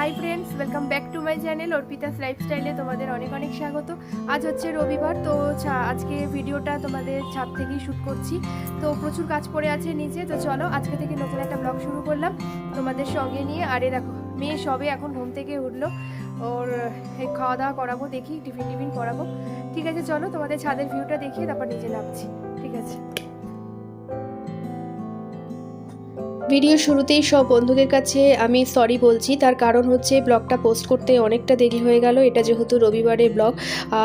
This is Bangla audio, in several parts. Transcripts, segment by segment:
Hi friends welcome back to my channel Arpita's লাইফস্টাইলে তোমাদের অনেক অনেক স্বাগত। আজ হচ্ছে রবিবার, তো আজকে ভিডিওটা তোমাদের ছাদ থেকেই শ্যুট করছি। তো প্রচুর কাজ পড়ে আছে নিচে, তো চলো আজকে থেকে নতুন একটা ব্লগ শুরু করলাম তোমাদের সঙ্গে নিয়ে। আরে দেখো, মেয়ে সবে এখন ঘুম থেকে উঠল, ওর খাওয়া দাওয়া করাবো, দেখি টিফিন টিফিন করাবো। ঠিক আছে, চলো তোমাদের ছাদের ভিউটা দেখিয়ে তারপর নিচে নামছি, ঠিক আছে? ভিডিও শুরুতেই সব বন্ধুদের কাছে আমি সরি বলছি। তার কারণ হচ্ছে ব্লগটা পোস্ট করতে অনেকটা দেরি হয়ে গেল। এটা যেহেতু রবিবারের ব্লগ।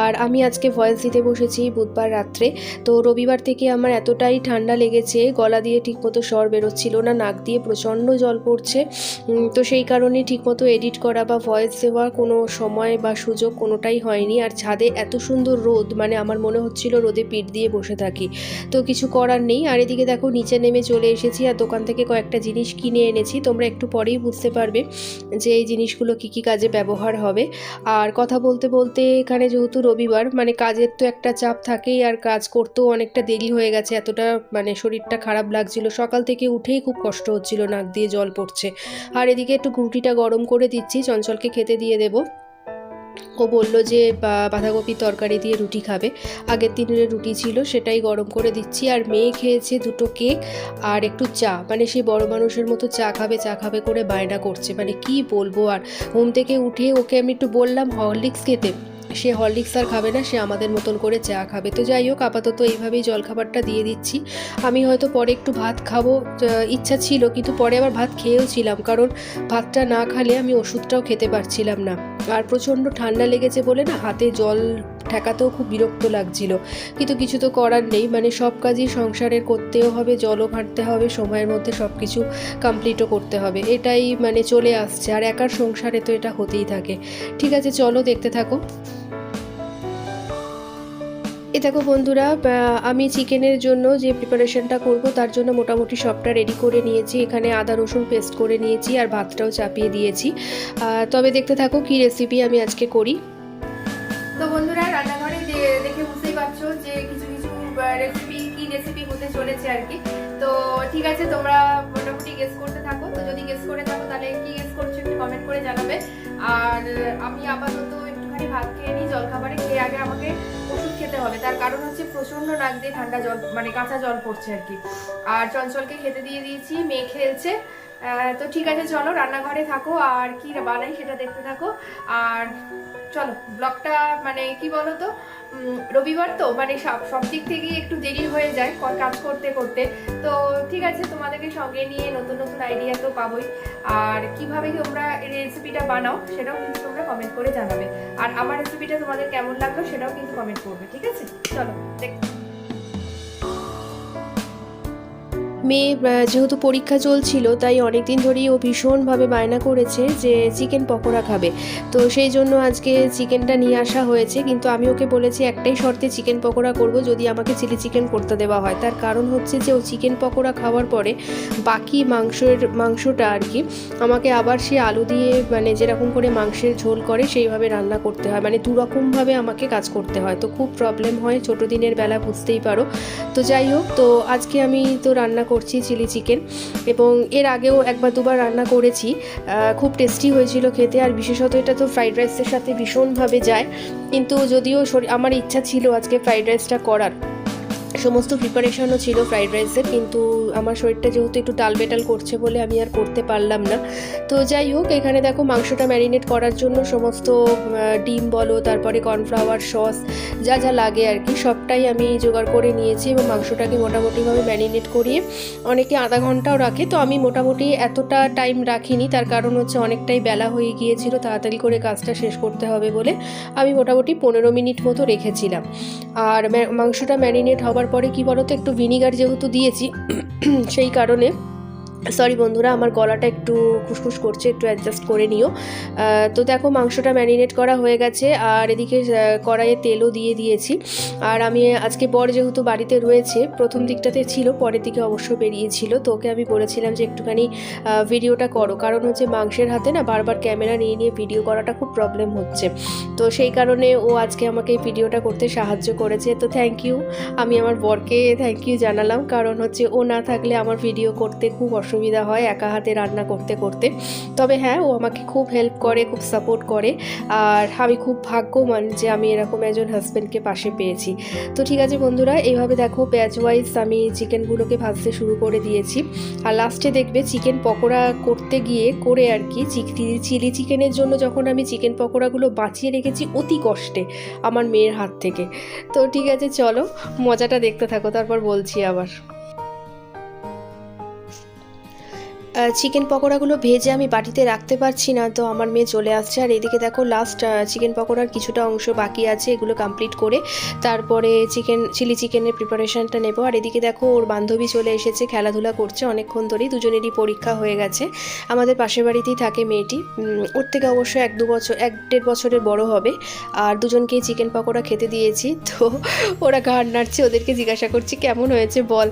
আর আমি আজকে ভয়েস দিতে বসেছি বুধবার রাত্রে। তো রবিবার থেকে আমার এতটাই ঠান্ডা লেগেছে, গলা দিয়ে ঠিকমতো স্বর বেরোচ্ছিল না, নাক দিয়ে প্রচণ্ড জল পড়ছে। তো সেই কারণে ঠিকমতো এডিট করা বা ভয়েস দেওয়ার কোনো সময় বা সুযোগ কোনোটাই হয়নি। আর ছাদে এত সুন্দর রোদ মানে আমার মনে হচ্ছিল রোদে পিঠ দিয়ে বসে থাকি। তো কিছু করার নেই। আর এদিকে দেখো, নিচে নেমে চলে এসেছি। আর দোকান থেকে কয়েকটা জিনিস কিনে এনেছি, তোমরা একটু পরেই বুঝতে পারবে যে এই জিনিসগুলো কী কী কাজে ব্যবহার হবে। আর কথা বলতে বলতে এখানে যেহেতু রবিবার মানে কাজের তো একটা চাপ থাকেই আর কাজ করতেও অনেকটা দেরি হয়ে গেছে, এতটা মানে শরীরটা খারাপ লাগছিল। সকাল থেকে উঠেই খুব কষ্ট হচ্ছিল, নাক দিয়ে জল পড়ছে। আর এদিকে একটু রুটিটা গরম করে দিচ্ছি, চঞ্চলকে খেতে দিয়ে দেবো। ও বলল যে বাঁধাকপি বাঁধাকপির তরকারি দিয়ে রুটি খাবে। আগের দিনের রুটি ছিল সেটাই গরম করে দিচ্ছি। আর মেয়ে খেয়েছে দুটো কেক আর একটু চা। মানে সেই বড় মানুষের মতো চা খাবে চা খাবে করে বায়না করছে। মানে কি বলব আর, ঘুম থেকে উঠে ওকে আমি একটু বললাম, হরলিক্স খেতে। সে হরলিক্স আর খাবে না, সে আমাদের মতন করে চা খাবে। তো যাই হোক, আপাতত এইভাবেই জলখাবারটা দিয়ে দিচ্ছি। আমি হয়তো পরে একটু ভাত খাব ইচ্ছা ছিল, কিন্তু পরে আবার ভাত খেয়েও ছিলাম কারণ ভাতটা না খালে আমি ওষুধটাও খেতে পারছিলাম না। আর প্রচণ্ড ঠান্ডা লেগেছে বলে না, হাতে জল ঠেকাতেও খুব বিরক্ত লাগছিল। কিন্তু কিছু তো করার নেই মানে সব কাজই সংসারের করতেও হবে, জলও ঘাঁটতে হবে, সময়ের মধ্যে সব কিছু কমপ্লিটও করতে হবে। এটাই মানে চলে আসছে, আর একার সংসারে তো এটা হতেই থাকে। ঠিক আছে, চলো দেখতে থাকো। এ দেখো বন্ধুরা আমি চিকেনের জন্য যে প্রিপারেশনটা করব, তার জন্য মোটামুটি সবটা রেডি করে নিয়েছি। এখানে আদা, রসুন পেস্ট করে নিয়েছি আর ভাতটাও চাপিয়ে দিয়েছি। তবে দেখতে থাকো কি রেসিপি আমি আজকে করি। তো বন্ধুরা, রান্নাঘরে দেখে বুঝতেই পারছ যে কিছু কিছু রেসিপি কি রেসিপি হতে চলেছে আর কি। তো ঠিক আছে, তোমরা মোটামুটি গেস করতে থাকো। তো যদি গেস করে থাকো, তাহলে কি গেস করছ একটু কমেন্ট করে জানাবে। আর আমি আপাতত একটুখানি ভাত খেয়ে নিই, জলখাবারে। খেয়ে আগে আমাকে হবে। তার কারণ হচ্ছে প্রচণ্ড নাক দিয়ে ঠান্ডা জল মানে কাঁচা জল পড়ছে আর কি। আর চঞ্চলকে খেতে দিয়ে দিয়েছি, মেয়ে খেলছে। তো ঠিক আছে, চলো, রান্নাঘরে থাকো। আর কি বানাই সেটা দেখতে থাকো। আর চলো, ব্লগটা মানে কি বলো তো রবিবার তো মানে সব সব দিক থেকেই একটু দেরি হয়ে যায় কাজ করতে করতে। তো ঠিক আছে, তোমাদেরকে সঙ্গে নিয়ে নতুন নতুন আইডিয়া তো পাবোই। আর কীভাবে তোমরা রেসিপিটা বানাও, সেটাও কিন্তু তোমরা কমেন্ট করে জানাবে। আর আমার রেসিপিটা তোমাদের কেমন লাগল, সেটাও কিন্তু কমেন্ট করবে, ঠিক আছে? চলো, দেখ। মেয়ে যেহেতু পরীক্ষা চলছিল, তাই অনেক দিন ধরেই ও ভীষণভাবে বায়না করেছে যে চিকেন পকোড়া খাবে। তো সেই জন্য আজকে চিকেনটা নিয়ে আসা হয়েছে, কিন্তু আমি ওকে বলেছি একটাই শর্তে চিকেন পকোড়া করব, যদি আমাকে চিলি চিকেন করতে দেওয়া হয়। তার কারণ হচ্ছে যে ও চিকেন পকোড়া খাওয়ার পরে বাকি মাংসের, মাংসটা আর কি, আমাকে আবার সে আলু দিয়ে মানে যেরকম করে মাংসের ঝোল করে, সেইভাবে রান্না করতে হয়। মানে দুরকমভাবে আমাকে কাজ করতে হয়। তো খুব প্রবলেম হয়, ছোটো দিনের বেলা বুঝতেই পারো। তো যাই হোক, তো আজকে আমি তো রান্না করছি চিলি চিকেন এবং এর আগেও একবার দুবার রান্না করেছি। খুব টেস্টি হয়েছিল খেতে আর বিশেষত এটা তো ফ্রাইড রাইসের সাথে ভীষণভাবে যায়। কিন্তু যদিও আমার ইচ্ছা ছিল আজকে ফ্রাইড রাইসটা করার। সমস্ত প্রিপারেশনও ছিল ফ্রাইড রাইসের কিন্তু আমার শরীরটা যেহেতু একটু টাল বেটাল করছে বলে আমি আর করতে পারলাম না। তো যাই হোক, এখানে দেখো মাংসটা ম্যারিনেট করার জন্য সমস্ত ডিম বলো, তারপরে কর্নফ্লাওয়ার, সস, যা যা লাগে আর কি, সবটাই আমি জোগাড় করে নিয়েছি এবং মাংসটাকে মোটামুটিভাবে ম্যারিনেট করিয়ে অনেকে আধা ঘন্টাও রাখে। তো আমি মোটামুটি এতটা টাইম রাখিনি, তার কারণ হচ্ছে অনেকটাই বেলা হয়ে গিয়েছিল, তাড়াতাড়ি করে কাজটা শেষ করতে হবে বলে আমি মোটামুটি পনেরো মিনিট মতো রেখেছিলাম। আর মাংসটা ম্যারিনেট হবার পরে কি বলতো একটু ভিনিগার যেহেতু দিয়েছি সেই কারণে সরি বন্ধুরা, আমার গলাটা একটু খুসখুস করছে, একটু অ্যাডজাস্ট করে নিও। তো দেখো, মাংসটা ম্যারিনেট করা হয়ে গেছে, আর এদিকে কড়াইয়ে তেলও দিয়ে দিয়েছি। আর আমি আজকে বর যেহেতু বাড়িতে রয়েছে, প্রথম দিকটাতে ছিল, পরের দিকে অবশ্য বেরিয়েছিল। তো ওকে আমি বলেছিলাম যে একটুখানি ভিডিওটা করো। কারণ হচ্ছে মাংসের হাতে না বারবার ক্যামেরা নিয়ে নিয়ে ভিডিও করাটা খুব প্রবলেম হচ্ছে। তো সেই কারণে ও আজকে আমাকে এই ভিডিওটা করতে সাহায্য করেছে। তো থ্যাংক ইউ আমি আমার বরকে থ্যাংক ইউ জানালাম। কারণ হচ্ছে ও না থাকলে আমার ভিডিও করতে খুব অসুবিধা অসুবিধা হয়, একা হাতে রান্না করতে করতে। তবে হ্যাঁ ও আমাকে খুব হেল্প করে, খুব সাপোর্ট করে। আর আমি খুব ভাগ্যবান যে আমি এরকম একজন হাজব্যান্ডকে পাশে পেয়েছি। তো ঠিক আছে বন্ধুরা, এইভাবে দেখো ব্যাচ ওয়াইজ আমি চিকেনগুলোকে ভাজতে শুরু করে দিয়েছি। আর লাস্টে দেখবে চিকেন পকোড়া করতে গিয়ে করে আর কি চিলি চিকেনের জন্য যখন আমি চিকেন পকোড়াগুলো বাঁচিয়ে রেখেছি অতি কষ্টে আমার মেয়ের হাত থেকে। তো ঠিক আছে, চলো মজাটা দেখতে থাকো, তারপর বলছি আবার। চিকেন পকোড়াগুলো ভেজে আমি বাটিতে রাখতে পারছি না, তো আমার মেয়ে চলে আসছে। আর এদিকে দেখো লাস্ট চিকেন পকোড়ার কিছুটা অংশ বাকি আছে, এগুলো কমপ্লিট করে তারপরে চিকেন চিলি চিকেনের প্রিপারেশনটা নেব। আর এদিকে দেখো, ওর বান্ধবী চলে এসেছে, খেলাধুলা করছে অনেকক্ষণ ধরেই, দুজনেরই পরীক্ষা হয়ে গেছে। আমাদের পাশের বাড়িতেই থাকে মেয়েটি। ওর থেকে অবশ্য এক দু বছর, এক দেড় বছরের বড় হবে। আর দুজনকেই চিকেন পকোড়া খেতে দিয়েছি, তো ওরা ঘাড় নাড়ছে, ওদেরকে জিজ্ঞাসা করছি, কেমন হয়েছে বল?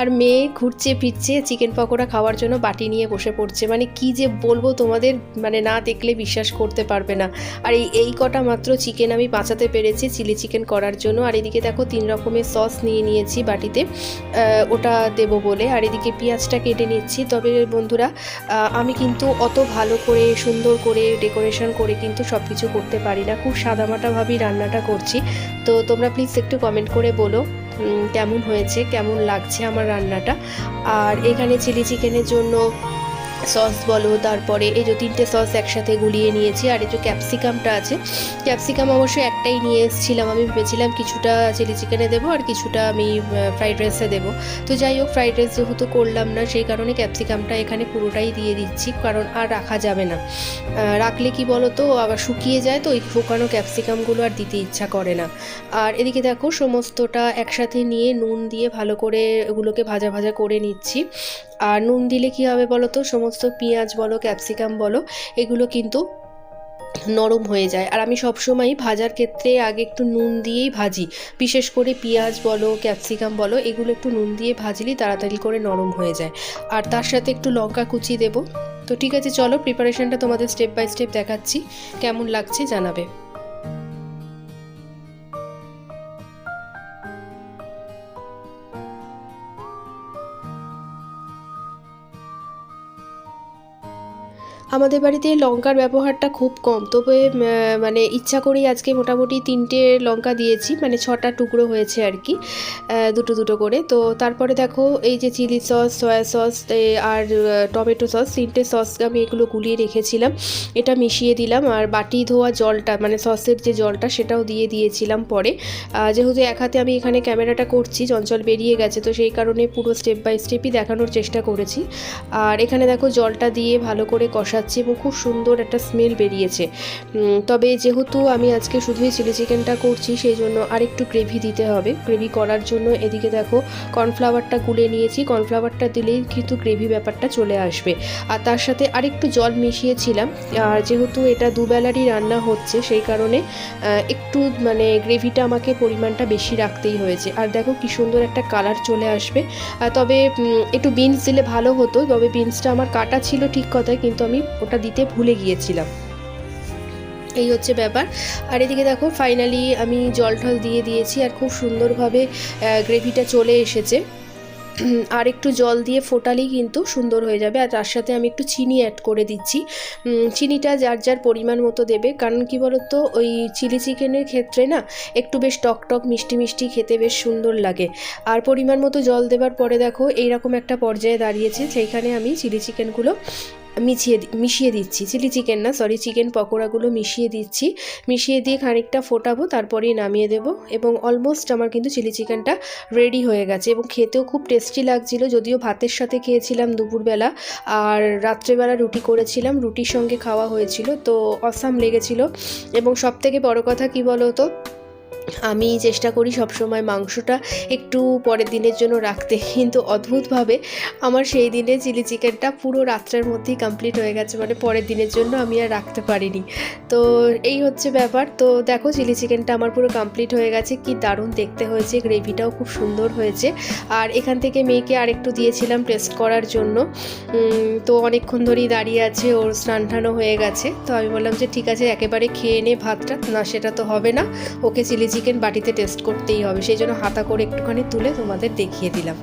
আর মেয়ে ঘুরছে, ফিরছে চিকেন পকোড়া খাওয়ার জন্য বাটি নিয়ে বসে পড়ছে। মানে কি যে বলব তোমাদের মানে না দেখলে বিশ্বাস করতে পারবে না। আর এই এই কটা মাত্র চিকেন আমি বাঁচাতে পেরেছি চিলি চিকেন করার জন্য। আর এদিকে দেখো তিন রকমের সস নিয়ে নিয়েছি বাটিতে। ওটা দেব বলে। আর এদিকে পেঁয়াজটা কেটে নিচ্ছি। তবে বন্ধুরা আমি কিন্তু অত ভালো করে, সুন্দর করে ডেকোরেশন করে কিন্তু সব কিছু করতে পারি না। খুব সাদামাটাভাবেই রান্নাটা করছি। তো তোমরা প্লিজ একটু কমেন্ট করে বলো। কেমন হয়েছে কেমন লাগছে আমার রান্নাটা। আর এখানে চিলি চিকেনের জন্য সস বলো, তারপরে এই যে তিনটে সস একসাথে গুলিয়ে নিয়েছি, আর এই যে ক্যাপসিকামটা আছে, ক্যাপসিকাম অবশ্যই একটাই নিয়ে এসেছিলাম। আমি ভেবেছিলাম কিছুটা চিলি চিকেনে দেবো আর কিছুটা আমি ফ্রাইড রাইসে দেবো। তো যাই হোক, ফ্রাইড রাইস যেহেতু করলাম না, সেই কারণে ক্যাপসিকামটা এখানে পুরোটাই দিয়ে দিচ্ছি, কারণ আর রাখা যাবে না। রাখলে কি বলো তো আবার শুকিয়ে যায় তো ওই শুকানো ক্যাপসিকামগুলো আর দিতে ইচ্ছা করে না। আর এদিকে দেখো, সমস্তটা একসাথে নিয়ে নুন দিয়ে ভালো করে ওগুলোকে ভাজা ভাজা করে নিচ্ছি। আর নুন দিলে কী হবে বলো তো সমস্ত পেঁয়াজ বলো, ক্যাপসিকাম বলো, এগুলো কিন্তু নরম হয়ে যায়। আর আমি সবসময়ই ভাজার ক্ষেত্রে আগে একটু নুন দিয়েই ভাজি। বিশেষ করে পেঁয়াজ বলো, ক্যাপসিকাম বলো, এগুলো একটু নুন দিয়ে ভাজলেই তাড়াতাড়ি করে নরম হয়ে যায়। আর তার সাথে একটু লঙ্কা কুচি দেবো। তো ঠিক আছে, চলো প্রিপারেশনটা তোমাদের স্টেপ বাই স্টেপ দেখাচ্ছি। কেমন লাগছে জানাবে। আমাদের বাড়িতে লঙ্কার ব্যবহারটা খুব কম। তবে মানে ইচ্ছা করেই আজকে মোটামুটি তিনটে লঙ্কা দিয়েছি মানে ছটা টুকরো হয়েছে আর কি দুটো দুটো করে। তো তারপরে দেখো, এই যে চিলি সস, সয়া সস আর টমেটো সস, তিনটে সস আমি এগুলো গুলিয়ে রেখেছিলাম। এটা মিশিয়ে দিলাম, আর বাটি ধোয়া জলটা মানে সসের যে জলটা, সেটাও দিয়ে দিয়েছিলাম পরে। যেহেতু এক হাতে আমি এখানে ক্যামেরাটা করছি, চঞ্চল বেরিয়ে গেছে, তো সেই কারণে পুরো স্টেপ বাই স্টেপই দেখানোর চেষ্টা করেছি। আর এখানে দেখো, জলটা দিয়ে ভালো করে কষা যাচ্ছে এবং খুব সুন্দর একটা স্মেল বেরিয়েছে। তবে যেহেতু আমি আজকে শুধুই চিলি চিকেনটা করছি, সেই জন্য আরেকটু গ্রেভি দিতে হবে। গ্রেভি করার জন্য এদিকে দেখো কর্নফ্লাওয়ারটা গুলে নিয়েছি। কর্নফ্লাওয়ারটা দিলেই কিন্তু গ্রেভি ব্যাপারটা চলে আসবে। আর তার সাথে আরেকটু জল মিশিয়েছিলাম। আর যেহেতু এটা দুবেলারই রান্না হচ্ছে, সেই কারণে একটু মানে গ্রেভিটা আমাকে পরিমাণটা বেশি রাখতেই হয়েছে। আর দেখো কি সুন্দর একটা কালার চলে আসবে। তবে একটু বিনস দিলে ভালো হতো। তবে বিনসটা আমার কাটা ছিল ঠিক কথায়, কিন্তু আমি ওটা দিতে ভুলে গিয়েছিলাম। এই হচ্ছে ব্যাপার। আর এদিকে দেখো ফাইনালি আমি জল টল দিয়ে দিয়েছি আর খুব সুন্দরভাবে গ্রেভিটা চলে এসেছে। আর একটু জল দিয়ে ফোটালেই কিন্তু সুন্দর হয়ে যাবে। আর তার সাথে আমি একটু চিনি অ্যাড করে দিচ্ছি। চিনিটা যার যার পরিমাণ মতো দেবে। কারণ কি বলতো, ওই চিলি চিকেনের ক্ষেত্রে না, একটু বেশ টক টক, মিষ্টি মিষ্টি খেতে বেশ সুন্দর লাগে। আর পরিমাণ মতো জল দেবার পরে দেখো, এইরকম একটা পর্যায়ে দাঁড়িয়েছে, সেইখানে আমি চিলি চিকেনগুলো মিশিয়ে মিশিয়ে দিচ্ছি। চিলি চিকেন না সরি চিকেন পকোড়াগুলো মিশিয়ে দিচ্ছি। মিশিয়ে দিয়ে খানিকটা ফোটাবো, তারপরেই নামিয়ে দেবো এবং অলমোস্ট আমার কিন্তু চিলি চিকেনটা রেডি হয়ে গেছে এবং খেতেও খুব টেস্টি লাগছিল, যদিও ভাতের সাথে খেয়েছিলাম দুপুরবেলা আর রাত্রেবেলা রুটি করেছিলাম, রুটির সঙ্গে খাওয়া হয়েছিল, তো অসাম লেগেছিল। এবং সবথেকে বড় কথা কি বলো তো আমি চেষ্টা করি সবসময় মাংসটা একটু পরের দিনের জন্য রাখতে। কিন্তু অদ্ভুতভাবে আমার সেই দিনে চিলি চিকেনটা পুরো রাত্রের মধ্যেই কমপ্লিট হয়ে গেছে। মানে পরের দিনের জন্য আমি আর রাখতে পারিনি। তো এই হচ্ছে ব্যাপার। তো দেখো চিলি চিকেনটা আমার পুরো কমপ্লিট হয়ে গেছে। কি দারুণ দেখতে হয়েছে। গ্রেভিটাও খুব সুন্দর হয়েছে। আর এখান থেকে মেয়েকে আরেকটু দিয়েছিলাম টেস্ট করার জন্য। তো অনেকক্ষণ ধরেই দাঁড়িয়ে আছে। ওর স্নান টানও হয়ে গেছে। তো আমি বললাম যে ঠিক আছে, একেবারে খেয়ে নে ভাতটা। না, সেটা তো হবে না। ওকে চিলি চিকেন বাটিতে টেস্ট করতেই হবে সেই জন্য হাতা করে একটুখানি তুলে তোমাদের দেখিয়ে দিলাম।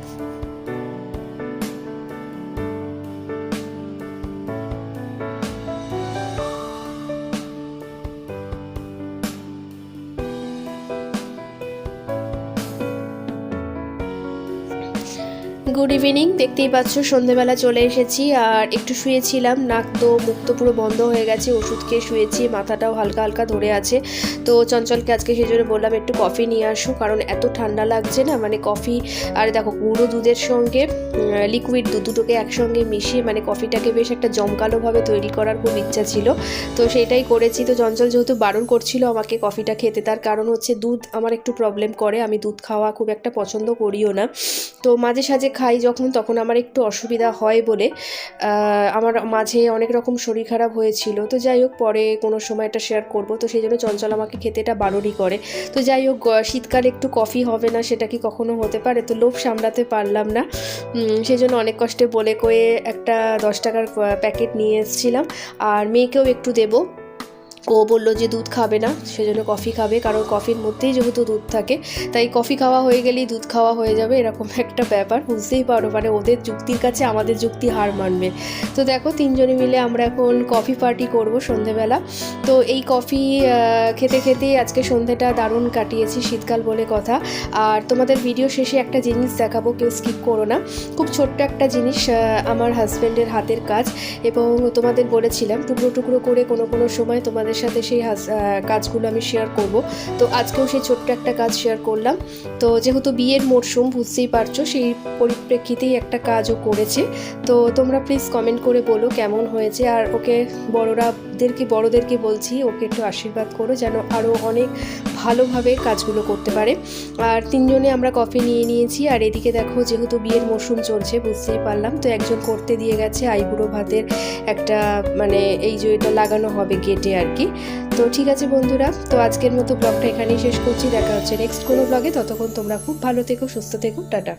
ইভিনিং দেখতেই পাচ্ছ, সন্ধেবেলা চলে এসেছি, আর একটু শুয়েছিলাম, নাক তো মুখ তো পুরো বন্ধ হয়ে গেছে, ওষুধ খেয়ে শুয়েছি, মাথাটাও হালকা হালকা ধরে আছে। তো চঞ্চলকে আজকে সেই জন্য বললাম, একটু কফি নিয়ে আসো, কারণ এত ঠান্ডা লাগছে না মানে কফি আর দেখো, গুঁড়ো দুধের সঙ্গে লিকুইড দুধ দুটোকে একসঙ্গে মিশিয়ে মানে কফিটাকে বেশ একটা জমকালোভাবে তৈরি করার খুব ইচ্ছা ছিল। তো সেটাই করেছি, তো চঞ্চল যেহেতু বারণ করছিল আমাকে কফিটা খেতে, তার কারণ হচ্ছে দুধ আমার একটু প্রবলেম করে, আমি দুধ খাওয়া খুব একটা পছন্দ করিও না। তো মাঝে সাঝে খাই যখন তখন আমার একটু অসুবিধা হয় বলে আমার মাঝে অনেক রকম শরীর খারাপ হয়েছিল। তো যাই হোক, পরে কোনো সময় এটা শেয়ার করব। তো সেই জন্য চঞ্চল আমাকে খেতে এটা বারণই করে। তো যাই হোক শীতকালে একটু কফি হবে না, সেটা কি কখনো হতে পারে? তো লোভ সামলাতে পারলাম না। সেই জন্য অনেক কষ্টে বলে কয়ে একটা দশ টাকার প্যাকেট নিয়ে এসেছিলাম। আর মেয়েকেও একটু দেবো। ও বলল যে দুধ খাবে না, সেজন্য কফি খাবে, কারণ কফির মধ্যেই যেহেতু দুধ থাকে, তাই কফি খাওয়া হয়ে গেলেই দুধ খাওয়া হয়ে যাবে, এরকম একটা ব্যাপার, বুঝতেই পারো মানে ওদের যুক্তির কাছে আমাদের যুক্তি হার মানবে। তো দেখো, তিনজনে মিলে আমরা এখন কফি পার্টি করব সন্ধেবেলা। তো এই কফি খেতে খেতেই আজকে সন্ধেটা দারুণ কাটিয়েছি, শীতকাল বলে কথা। আর তোমাদের ভিডিও শেষে একটা জিনিস দেখাবো, কেউ স্কিপ করো না। খুব ছোট্ট একটা জিনিস আমার হাজব্যান্ডের হাতের কাজ। এবং তোমাদের বলেছিলাম, টুকরো টুকরো করে কোনো কোনো সময় তোমাদের সাথে সেই কাজগুলো আমি শেয়ার করব। তো আজকেও সেই ছোট্ট একটা কাজ শেয়ার করলাম। তো যেহেতু বিয়ের মরশুম, বুঝতেই পারছ, সেই পরিপ্রেক্ষিতেই একটা কাজও করেছে। তো তোমরা প্লিজ কমেন্ট করে বলো কেমন হয়েছে। আর ওকে বড়রাদেরকে, বড়দেরকে বলছি, ওকে একটু আশীর্বাদ করো যেন আরও অনেক ভালোভাবে কাজগুলো করতে পারে। আর তিনজনে আমরা কফি নিয়ে নিয়েছি। আর এদিকে দেখো, যেহেতু বিয়ের মরশুম চলছে, বুঝতেই পারলাম। তো একজন করতে দিয়ে গেছে, আইবুড়ো ভাতের একটা মানে এই যে এটা লাগানো হবে গেটে আর কি তো ঠিক আছে বন্ধুরা, তো আজকের মতো ব্লগটা এখানেই শেষ করছি। দেখা হচ্ছে নেক্সট কোনো ব্লগে। ততক্ষণ তোমরা খুব ভালো থেকো, সুস্থ থেকো। টাটা।